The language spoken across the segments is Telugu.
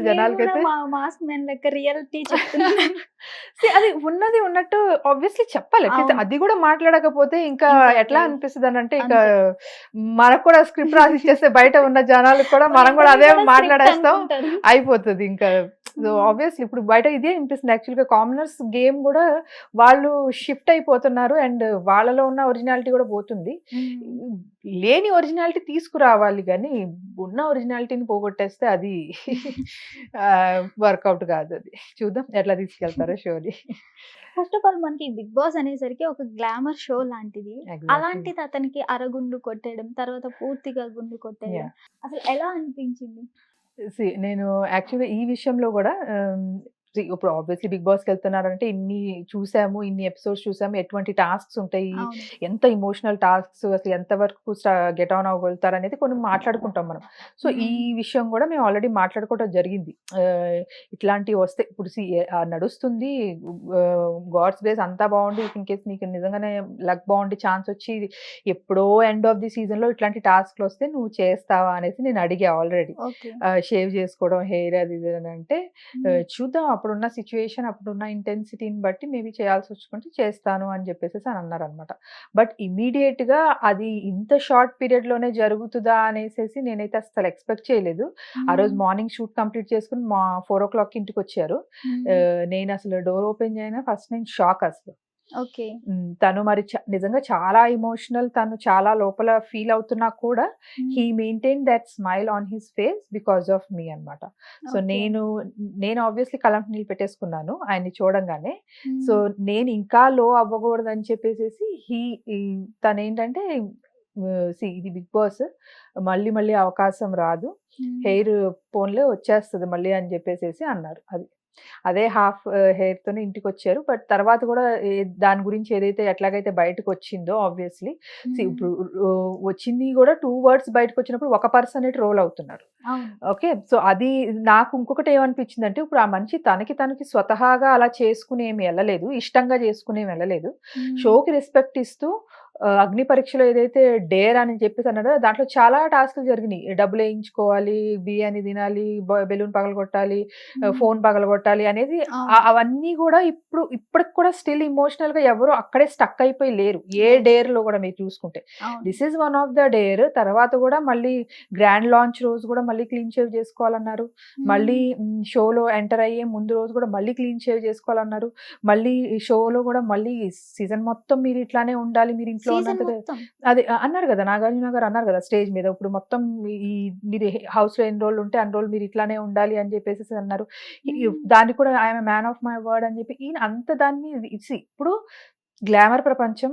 జనాలకైతే మా మాస్క్ మెన్ లెక్క రియాలిటీ అది ఉన్నది ఉన్నట్టు ఆబ్వియస్లీ చెప్పాలి. అది కూడా మాట్లాడకపోతే ఇంకా ఎట్లా అనిపిస్తుంది అని అంటే ఇక. మనకు కూడా స్క్రిప్ట్ రాసి ఇచ్చేస్తే బయట ఉన్న జనాలకు కూడా మనం కూడా అదే మాట్లాడేస్తాం. అయిపోతుంది ఇంకా. సో. ఆబ్వియస్లీ ఇప్పుడు బయట ఇదే అనిపిస్తుంది. యాక్చువల్గా కామనర్స్ గేమ్ కూడా వాళ్ళు షిఫ్ట్ అయిపోతున్నారు. అండ్ వాళ్ళలో ఉన్న ఒరిజినాలిటీ కూడా పోతుంది. లేని ఒరిజినాలిటీ తీసుకురావాలి కానీ ఉన్న ఒరిజినాలిటీని పోగొట్టేస్తే అది వర్కౌట్ కాదు అది. చూద్దాం ఎట్లా తీసుకెళ్తారో షోని. ఫస్ట్ ఆఫ్ ఆల్ మనకి బిగ్ బాస్ అనేసరికి ఒక గ్లామర్ షో లాంటిది. అలాంటిది అతనికి అరగుండు కొట్టేయడం తర్వాత పూర్తిగా గుండు కొట్టేయడం Yeah. అసలు ఎలా అనిపించింది? నేను యాక్చువల్గా ఈ విషయంలో కూడా ఇప్పుడు ఆబ్వియస్లీ బిగ్ బాస్కి వెళ్తున్నారంటే ఇన్ని చూసాము ఇన్ని ఎపిసోడ్స్ చూసాము ఎటువంటి టాస్క్స్ ఉంటాయి. ఎంత ఇమోషనల్ టాస్క్స్ అసలు ఎంతవరకు గెట్ ఆన్ అవ్వగలుగుతారు అనేది కొన్ని మాట్లాడుకుంటాం మనం. సో ఈ విషయం కూడా మేము ఆల్రెడీ మాట్లాడుకోవడం జరిగింది. ఇట్లాంటివి వస్తే ఇప్పుడు నడుస్తుంది గాడ్స్ గ్రేస్ అంతా బాగుండి ఇన్ కేస్ నీకు నిజంగానే లక్ బాగుండి ఛాన్స్ వచ్చి ఎప్పుడో ఎండ్ ఆఫ్ ది సీజన్లో ఇట్లాంటి టాస్క్లు వస్తే నువ్వు చేస్తావా అనేసి నేను అడిగా ఆల్రెడీ షేవ్ చేసుకోవడం హెయిర్ అది ఇది అని అంటే చూద్దాం అప్పుడున్న సిచ్యువేషన్ అప్పుడున్న ఇంటెన్సిటీని బట్టి మేబీ చేయాల్సి వచ్చుకుంటే చేస్తాను అని చెప్పేసి అని అన్నారు అనమాట బట్ ఇమీడియట్గా అది ఇంత షార్ట్ పీరియడ్లోనే జరుగుతుందా అనేసి నేనైతే అసలు ఎక్స్పెక్ట్ చేయలేదు. ఆ రోజు మార్నింగ్ షూట్ కంప్లీట్ చేసుకుని మా ఫోర్ ఓ క్లాక్ ఇంటికి వచ్చారు నేను అసలు డోర్ ఓపెన్ చేయనా ఫస్ట్ నేను షాక్ అసలు ఓకే. తను మరి చ- నిజంగా చాలా ఇమోషనల్ తను చాలా లోపల ఫీల్ అవుతున్నా కూడా he maintain that smile on his face because of me అన్నమాట. సో నేను నేను ఆబ్వియస్లీ కలం నీళ్ళు పెట్టేసుకున్నాను ఆయన్ని చూడంగానే. సో నేను ఇంకా లో అవ్వకూడదు అని చెప్పేసి హీ తను ఏంటంటే see, ఇది బిగ్ బాస్ మళ్ళీ మళ్ళీ అవకాశం రాదు. హెయిర్ పోన్లే వచ్చేస్తుంది మళ్ళీ అని చెప్పేసి అన్నారు. అది. అదే హాఫ్ హెయిర్ తోనే ఇంటికి వచ్చారు బట్ తర్వాత కూడా దాని గురించి ఏదైతే ఎట్లాగైతే బయటకు వచ్చిందో ఆబ్వియస్లీ ఇప్పుడు వచ్చింది కూడా టూ వర్డ్స్ బయటకు వచ్చినప్పుడు ఒక పర్సన్ రోల్ అవుతున్నారు. ఓకే? సో అది నాకు ఇంకొకటి ఏమనిపించింది అంటే ఇప్పుడు ఆ మనిషి తనకి తనకి స్వతహాగా అలా చేసుకుని ఏమి వెళ్ళలేదు ఇష్టంగా చేసుకుని ఏమి వెళ్ళలేదు షోకి రెస్పెక్ట్ ఇస్తూ అగ్ని పరీక్షలో ఏదైతే డేర్ అని చెప్పేసి అన్నారో దాంట్లో చాలా టాస్క్లు జరిగినాయి. డబ్బులు వేయించుకోవాలి బిర్యానీ తినాలి బెలూన్ పగలగొట్టాలి ఫోన్ పగలగొట్టాలి అనేది అవన్నీ కూడా ఇప్పుడు ఇప్పటికి కూడా స్టిల్ ఇమోషనల్గా ఎవరు అక్కడే స్టక్ అయిపోయి లేరు. ఏ డేర్లో కూడా మీరు చూసుకుంటే. This is one of the dare. తర్వాత కూడా మళ్ళీ గ్రాండ్ లాంచ్ రోజు కూడా మళ్ళీ క్లీన్ షేవ్ చేసుకోవాలన్నారు. మళ్ళీ షోలో ఎంటర్ అయ్యే ముందు రోజు కూడా మళ్ళీ క్లీన్ షేవ్ చేసుకోవాలన్నారు. మళ్ళీ షోలో కూడా మళ్ళీ సీజన్ మొత్తం మీరు ఇట్లానే ఉండాలి మీరు ఇంట్లో అది అన్నారు కదా నాగార్జున గారు అన్నారు కదా స్టేజ్ మీద ఇప్పుడు మొత్తం ఈ మీరు హౌస్లో ఎన్ని రోజులు ఉంటే అన్ని రోజులు మీరు ఇట్లానే ఉండాలి అని చెప్పేసి అన్నారు. దానికి కూడా I'm man of my word అని చెప్పి ఈయన అంత దాన్ని ఇప్పుడు గ్లామర్ ప్రపంచం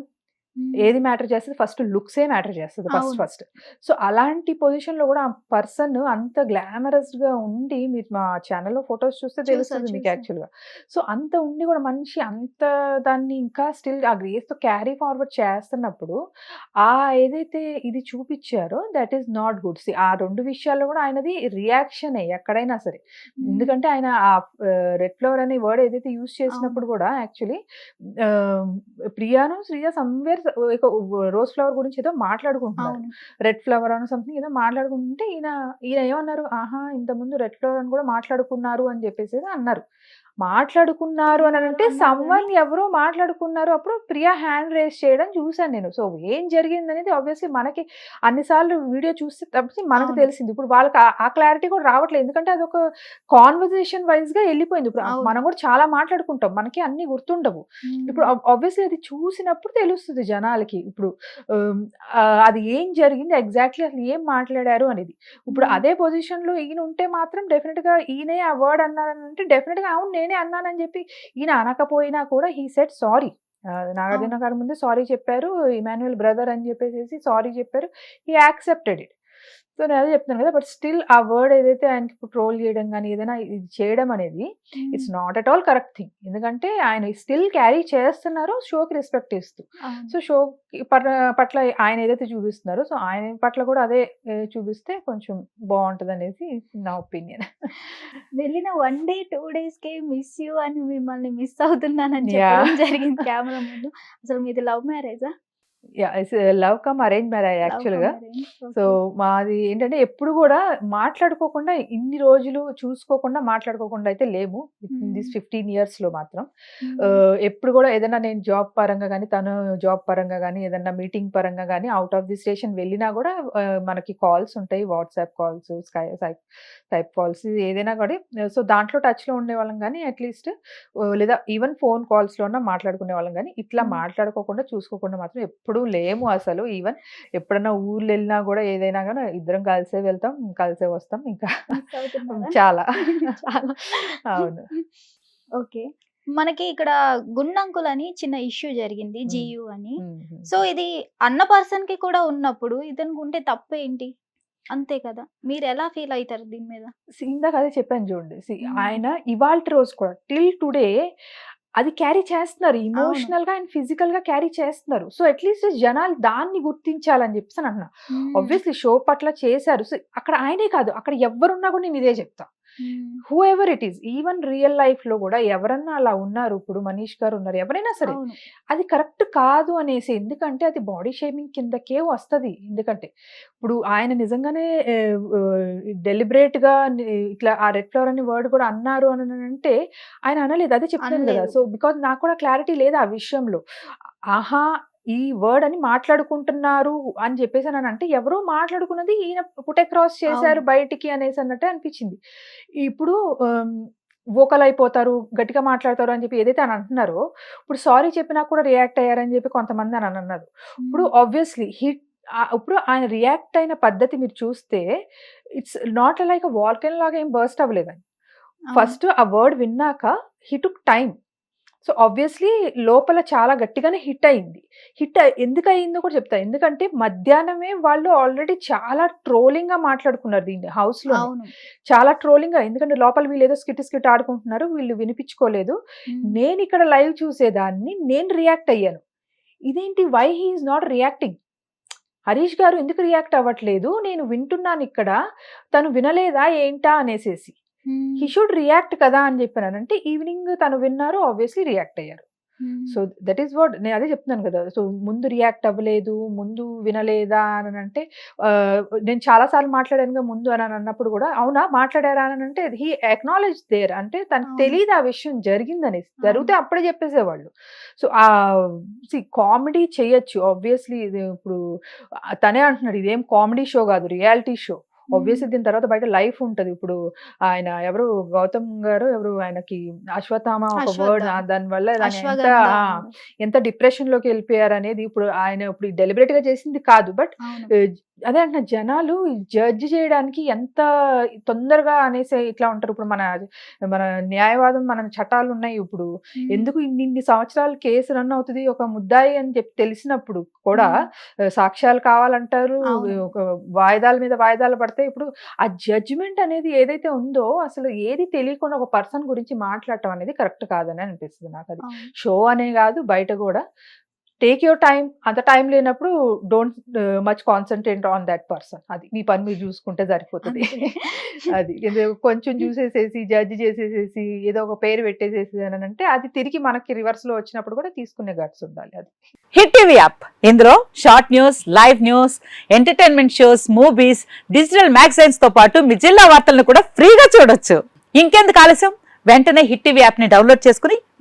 ఏది మ్యాటర్ చేస్తుంది? ఫస్ట్ లుక్సే మ్యాటర్ చేస్తుంది ఫస్ట్. ఫస్ట్. సో అలాంటి పొజిషన్లో కూడా ఆ పర్సన్ అంత గ్లామరస్గా ఉండి మీరు మా ఛానల్లో ఫొటోస్ చూస్తే చూసా, తెలుస్తుంది మీకు. యాక్చువల్గా సో అంత ఉండి కూడా మనిషి అంత దాన్ని ఇంకా స్టిల్ ఆ గ్రేస్తో క్యారీ ఫార్వర్డ్ చేస్తున్నప్పుడు ఆ ఏదైతే ఇది చూపించారో that is not good. See ఆ రెండు విషయాల్లో కూడా ఆయనది రియాక్షన్ ఎక్కడైనా సరే. ఎందుకంటే ఆయన ఆ రెడ్ ఫ్లవర్ అనే వర్డ్ ఏదైతే యూజ్ చేసినప్పుడు కూడా యాక్చువల్లీ ప్రియాను శ్రీజ సమ్వేర్ రోజ్ ఫ్లవర్ గురించి ఏదో మాట్లాడుకుంటున్నారు. రెడ్ ఫ్లవర్ అని సంథింగ్ ఏదో మాట్లాడుకుంటుంటే ఈయన ఈయన ఏమన్నారు? ఆహా ఇంత ముందు రెడ్ ఫ్లవర్ అని కూడా మాట్లాడుకున్నారు అని చెప్పేసి అన్నారు. మాట్లాడుకున్నారు అని అంటే సమ్వన్ ఎవరో మాట్లాడుకున్నారు అప్పుడు ప్రియా హ్యాండ్ రేస్ చేయడం చూశాను నేను. సో ఏం జరిగింది అనేది ఆబ్వియస్లీ మనకి అన్నిసార్లు వీడియో చూస్తే తప్పి మనకు. తెలిసింది. ఇప్పుడు వాళ్ళకి ఆ- క్లారిటీ కూడా రావట్లేదు. ఎందుకంటే అదొక కాన్వర్జేషన్ వైజ్గా వెళ్ళిపోయింది. ఇప్పుడు. మనం కూడా చాలా మాట్లాడుకుంటాం. మనకి అన్ని గుర్తుండవు. ఇప్పుడు ఆబ్వియస్లీ అది చూసినప్పుడు తెలుస్తుంది జనాలకి ఇప్పుడు అది ఏం జరిగింది ఎగ్జాక్ట్లీ అసలు ఏం మాట్లాడారు అనేది. ఇప్పుడు. అదే పొజిషన్లో ఈయన ఉంటే మాత్రం డెఫినెట్గా ఈయనే ఆ వర్డ్ అన్నారంటే డెఫినెట్గా అవును నేనే అన్నానని చెప్పి ఈయన అనకపోయినా కూడా హీ సెట్ సారీ. నాగార్జున గారి ముందు సారీ చెప్పారు ఇమాన్యుయల్ బ్రదర్ అని చెప్పేసి సారీ చెప్పారు హీ యాక్సెప్టెడ్ ఇట్. సో నేను అదే చెప్తున్నాను కదా బట్ స్టిల్ ఆ వర్డ్ ఏదైతే ఆయనకి ఇప్పుడు ట్రోల్ చేయడం కానీ ఏదైనా ఇది చేయడం అనేది it's not at all correct thing ఎందుకంటే ఆయన స్టిల్ క్యారీ చేస్తున్నారు షోకి రెస్పెక్ట్ ఇస్తూ. సో షో పట్ల ఆయన ఏదైతే చూపిస్తున్నారో సో ఆయన పట్ల కూడా అదే చూపిస్తే కొంచెం బాగుంటది అనేసి నా ఒపీనియన్ వెళ్ళిన వన్ డే టూ డేస్ కే మిస్ యూ అని మిమ్మల్ని మిస్ అవుతున్నానని. చెప్పడం జరిగింది కెమెరా ముందు. అసలు మీది లవ్ మ్యారేజా లవ్ కమ్ అరేంజ్ మ్యారేజ్ యాక్చువల్గా. సో మాది ఏంటంటే ఎప్పుడు కూడా మాట్లాడుకోకుండా ఇన్ని రోజులు చూసుకోకుండా మాట్లాడుకోకుండా అయితే లేము. This Hmm. ఫిఫ్టీన్ ఇయర్స్లో మాత్రం. ఆ, ఎప్పుడు కూడా ఏదైనా నేను జాబ్ పరంగా కానీ తను జాబ్ పరంగా కానీ ఏదైనా మీటింగ్ పరంగా కానీ అవుట్ ఆఫ్ ది స్టేషన్ వెళ్ళినా కూడా ఆ, మనకి కాల్స్ ఉంటాయి. WhatsApp calls Skype calls ఏదైనా కూడా. సో దాంట్లో టచ్లో ఉండేవాళ్ళం కానీ అట్లీస్ట్ లేదా ఈవెన్ ఫోన్ కాల్స్ లోనా మాట్లాడుకునే వాళ్ళం కానీ ఇట్లా Hmm. మాట్లాడుకోకుండా చూసుకోకుండా మాత్రం ఎప్పుడూ లేము అసలు. ఈవెన్ ఎప్పుడన్నా ఊర్లు వెళ్ళినా కూడా ఏదైనా కానీ ఇద్దరం కలిసే వెళ్తాం కలిసే వస్తాం. ఇంకా చాలా. అవును. ఓకే. మనకి ఇక్కడ గుండంకుల్ అని చిన్న ఇష్యూ జరిగింది. జియు అని. సో ఇది అన్న పర్సన్కి కూడా ఉన్నప్పుడు ఇతనికి ఉంటే తప్పేంటి? అంతే కదా. మీరు ఎలా ఫీల్ అవుతారు దీని మీద? ఇందాక అదే చెప్పాను చూడండి. ఆయన ఇవాళ రోజు కూడా టిల్ టుడే అది క్యారీ చేస్తున్నారు. ఇమోషనల్గా అండ్ ఫిజికల్గా క్యారీ చేస్తున్నారు. సో అట్లీస్ట్ జనాలు దాన్ని గుర్తించాలని చెప్పేసి అని అంటున్నా ఆబ్వియస్లీ షో పట్ల చేశారు. సో అక్కడ ఆయనే కాదు. అక్కడ ఎవరున్నా కూడా నేను ఇదే చెప్తా. Whoever it is even real లైఫ్లో కూడా ఎవరన్నా అలా ఉన్నారు ఇప్పుడు మనీష్ గారు ఉన్నారు ఎవరైనా సరే అది కరెక్ట్ కాదు అనేసి ఎందుకంటే అది బాడీ షేమింగ్ కిందకే వస్తది. ఎందుకంటే ఇప్పుడు ఆయన నిజంగానే డెలిబరేట్గా ఇట్లా ఆ రెడ్ ఫ్లవర్ అనే వర్డ్ కూడా అన్నారు అని అంటే ఆయన అనలేదు. అదే చెప్తాను కదా. సో బికాజ్ నాకు కూడా క్లారిటీ లేదు ఆ విషయంలో. ఆహా ఈ వర్డ్ అని మాట్లాడుకుంటున్నారు అని చెప్పేసి అని అంటే ఎవరో మాట్లాడుకున్నది ఈయన పుటే క్రాస్ చేశారు. బయటికి అనేసి అన్నట్టే అనిపించింది. ఇప్పుడు వోకల్ అయిపోతారు గట్టిగా మాట్లాడతారు అని చెప్పి ఏదైతే అని అంటున్నారో ఇప్పుడు సారీ చెప్పినా కూడా రియాక్ట్ అయ్యారని చెప్పి కొంతమంది అని అన్నారు. ఇప్పుడు ఆబ్వియస్లీ హిట్ ఇప్పుడు ఆయన రియాక్ట్ అయిన పద్ధతి మీరు చూస్తే ఇట్స్ నాట్ లైక్ వాల్కెన్ లాగా ఏం బర్స్ట్ అవ్వలేదండి అవును. ఫస్ట్ ఆ వర్డ్ విన్నాక హిట్ టైం సో ఆబ్వియస్లీ లోపల చాలా గట్టిగానే హిట్ అయింది. హిట్ ఎందుకు అయిందో కూడా చెప్తా. ఎందుకంటే మధ్యాహ్నమే వాళ్ళు ఆల్రెడీ చాలా ట్రోలింగ్గా మాట్లాడుకున్నారు దీన్ని హౌస్లో చాలా ట్రోలింగ్గా ఎందుకంటే లోపల వీళ్ళు ఏదో స్కిట్ స్కిట్ ఆడుకుంటున్నారు వీళ్ళు వినిపించుకోలేదు. నేను ఇక్కడ లైవ్ చూసేదాన్ని నేను రియాక్ట్ అయ్యాను. ఇదేంటి? Why he is not reacting Harish garu ఎందుకు రియాక్ట్ అవ్వట్లేదు? నేను వింటున్నాను ఇక్కడ. తను వినలేదా? ఏంటా? అనేసేసి. హీ షుడ్ రియాక్ట్ కదా అని చెప్పాను. అంటే ఈవినింగ్ తను విన్నారు ఆబ్వియస్లీ రియాక్ట్ అయ్యారు. సో దట్ ఈస్ వాట్ నేను అదే చెప్తున్నాను కదా. సో ముందు రియాక్ట్ అవ్వలేదు ముందు వినలేదా అని అంటే నేను చాలా సార్లు మాట్లాడాను కదా ముందు అని అన్నప్పుడు కూడా అవునా మాట్లాడారా అని అంటే హీ అక్నాలెడ్జ్ దేర్ అంటే తనకు. తెలియదు ఆ విషయం జరిగిందని జరిగితే అప్పుడే చెప్పేసేవాళ్ళు. సో ఆ కామెడీ చేయొచ్చు. ఆబ్వియస్లీ ఇప్పుడు ఆ, తనే అంటున్నాడు ఇదేం కామెడీ షో కాదు రియాలిటీ షో. ఆబ్వియస్లీ దీని తర్వాత బయట లైఫ్ ఉంటది ఇప్పుడు ఆయన ఎవరు గౌతమ్ గారు ఎవరు ఆయనకి అశ్వత్థామ ఒక వర్డ్. దాని వల్ల ఎంత డిప్రెషన్లోకి వెళ్ళిపోయారు అనేది ఇప్పుడు ఆయన ఇప్పుడు డెలిబరేట్గా చేసింది కాదు బట్. అదే అంటున్నా జనాలు జడ్జ్ చేయడానికి ఎంత తొందరగా అనేసి ఇట్లా ఉంటారు ఇప్పుడు మన మన న్యాయవాదం మన చట్టాలు ఉన్నాయి ఇప్పుడు. ఎందుకు ఇన్ని ఇన్ని సంవత్సరాలు కేసు రన్ అవుతుంది ఒక ముద్దాయి అని చెప్పి తెలిసినప్పుడు కూడా సాక్ష్యాలు కావాలంటారు. ఒక వాయిదాల మీద వాయిదాలు పడితే ఇప్పుడు ఆ జడ్జిమెంట్ అనేది ఏదైతే ఉందో అసలు ఏది తెలియకుండా ఒక పర్సన్ గురించి మాట్లాడటం అనేది కరెక్ట్ కాదని అనిపిస్తుంది నాకు అది. షో అనే కాదు బయట కూడా టేక్ యువర్ టైం అంత టైం లేనప్పుడు don't much concentrate on that person అది మీ పని మీరు చూసుకుంటే సరిపోతుంది. అది ఏదో కొంచెం చూసేసేసి జడ్జి చేసేసేసి ఏదో ఒక పేరు పెట్టేసేసి అని అంటే అది తిరిగి మనకి రివర్స్లో వచ్చినప్పుడు కూడా తీసుకునే గట్స్ ఉండాలి అది. హిట్ టీవీ యాప్ ఇందులో short news live news entertainment shows movies digital మ్యాగజైన్స్తో పాటు మీ జిల్లా వార్తలను కూడా ఫ్రీగా చూడొచ్చు. ఇంకెందుకు ఆలస్యం? వెంటనే హిట్ టీవీ యాప్ని డౌన్లోడ్ చేసుకుని